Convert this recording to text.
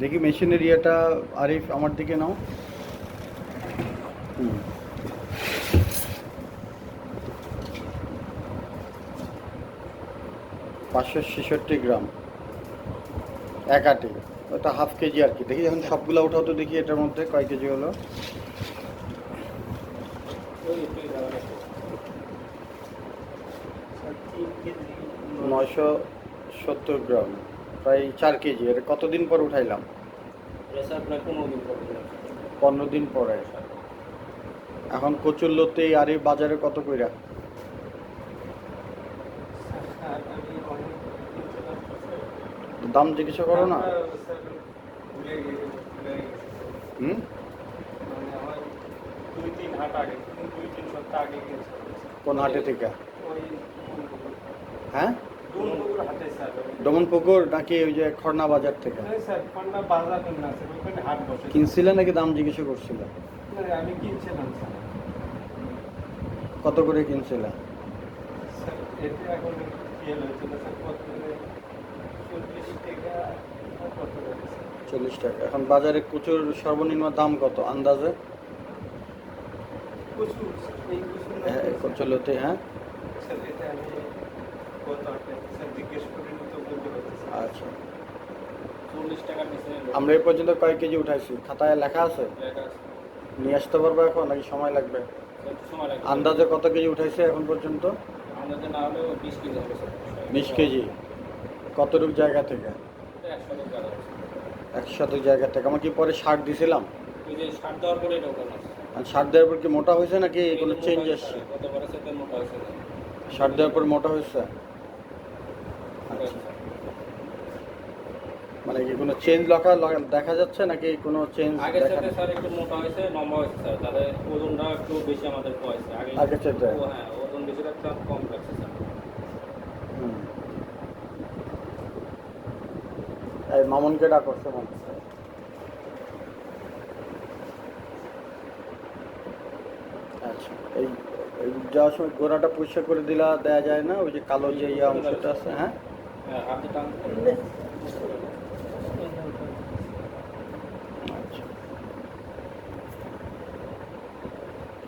দেখি মেশিনের ইয়েটা, আরিফ আমার দিকে নাও। পাঁচশো ছেষট্টি গ্রাম। এক আটি। ওটা হাফ কেজি আর কি। দেখি এখন সবগুলো উঠাও তো দেখি এটার মধ্যে কয় কেজি হলো। নয়শো সত্তর গ্রাম। প্রায় চার কেজি এটা কতদিন পর উঠাইলাম? পনেরো দিন পরে এখন কচুল্লতে আর এই বাজারে কত কইরা? দাম জিজ্ঞাসা করো না। হুম? কোন হাটে থেকে? হ্যাঁ? ডমন পুকুর নাকি ওই যে খড়না বাজার থেকে? কিনছিলে নাকি দাম জিজ্ঞাসা করছিল? আমি কিনছিলাম কত করে কিনছিলে? চল্লিশ টাকা এখন বাজারে কুচুর সর্বনিম্ন দাম কত আন্দাজে? স্যার, এই হ্যাঁ কচুল্লতে হ্যাঁ স্যার এটা আমি কত আটকে স্যার জিজ্ঞেস করে তো বলতে পারতেছি না। আচ্ছা। আমরা এই পর্যন্ত কয় কেজি উঠাইছি? খাতায় লেখা আছে? নিয়ে আসতে পারব এখন নাকি সময় লাগবে? আন্দাজে কত কেজি উঠাইছে এখন পর্যন্ত? না বিশ কেজি কতটুক জায়গা থেকে? একশো টাকা একশত জায়গা থেকে। আমার কি পরে সার দিছিলাম? সার দেওয়ার পরে এটা ওখানে আছে আর সার দেওয়ার পর কি মোটা হয়েছে নাকি কোনো চেঞ্জ আসছে? সার দেওয়ার পর মোটা হয়েছে? মানে কি কোনো চেঞ্জ লেখা দেখা যাচ্ছে নাকি কোনো চেঞ্জ আগের সাথে স্যার একটু মোটা হয়েছে লম্বা হয়েছে স্যার। তাহলে ওজনটা একটু বেশি আমাদের হয়েছে আগে আগের? ও হ্যাঁ ওজন বেশি রাখতে কম রাখছে স্যার। হুম। এই মামুনকে ডাকো শোনান আচ্ছা এই এই যাওয়ার সময় গোড়াটা পরিষ্কার করে দিলা দেয়া যায় না? ওই যে কালো যে ইয়ে অংশটা আছে হ্যাঁ? হ্যাঁ, আপনি